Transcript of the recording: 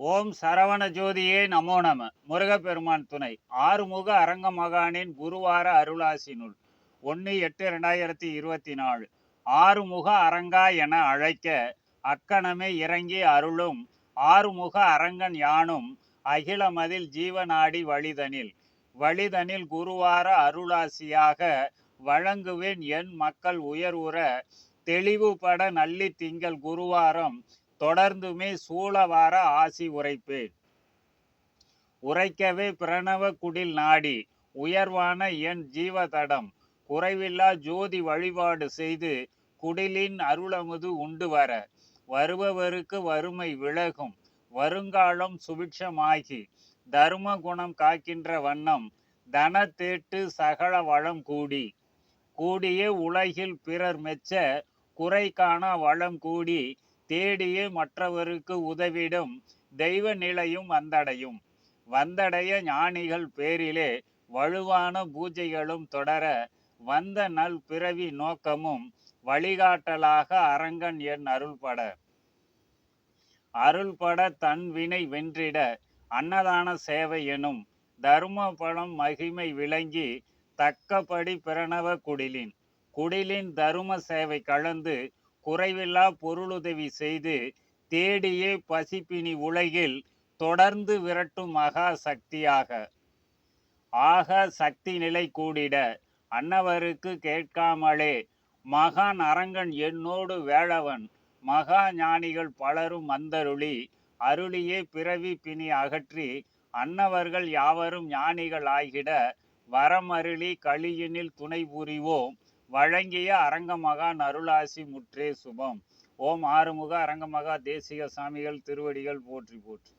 ஓம் சரவண ஜோதியே நமோ நம. முருகப்பெருமான் துணை. ஆறுமுக அரங்க மகானின் குருவார அருளாசி நூல் ஒன்று எட்டு ரெண்டாயிரத்தி இருபத்தி நாலு. ஆறுமுக அரங்கா என அழைக்க அக்கணமே இறங்கி அருளும் ஆறுமுக அரங்கன் யானும் அகிலமதில் ஜீவநாடி வழிதனில். வழிதனில் குருவார அருளாசியாக வழங்குவேன் என் மக்கள் உயர்வுற தெளிவுபட நல்லி திங்கள் குருவாரம் தொடர்ந்துமே சூழவார ஆசி உரைப்பேன் உரைக்கவே பிரணவ குடில் நாடி உயர்வான என் ஜீவதடம் குறைவில்லா ஜோதி வழிபாடு செய்து குடிலின் அருளமுது உண்டு வர வருபவருக்கு வறுமை விலகும் வருங்காலம் சுபிட்சமாகி தர்ம குணம் காக்கின்ற வண்ணம் தன தேட்டு சகல வளம் கூடி கூடிய உலகில் பிறர் மெச்ச குறை காண வளம் கூடி தேடியே மற்றவருக்கு உதவிடும் தெய்வ நிலையும் வந்தடையும். வந்தடைய ஞானிகள் பேரிலே வலுவான பூஜைகளும் தொடர வந்த நல் பிறவி நோக்கமும் வழிகாட்டலாக அரங்கன் என் அருள்பட. அருள்பட தன் வினை வென்றிட அன்னதான சேவை எனும் தர்ம பலம் மகிமை விளங்கி தக்கபடி பிரணவ குடிலின். குடிலின் தரும சேவை கலந்து குறைவில்லா பொருளுதவி செய்து தேடியே பசிப்பினி உலகில் தொடர்ந்து விரட்டும் மகா சக்தியாக. ஆக சக்தி நிலை கூடிட அன்னவருக்கு கேட்காமலே மகான் அரங்கன் என்னோடு வேளவன் மகா ஞானிகள் பலரும் மந்தருளி அருளியே பிறவி பிணி அகற்றி அன்னவர்கள் யாவரும் ஞானிகள் ஆகிட வரமருளி கலியினில் துணை புரிவோம். வழங்கிய அரங்கமகா நருளாசி முற்றே சுபம். ஓம் ஆறுமுக அரங்கமகா தேசிக சாமிகள் திருவடிகள் போற்றி போற்றி.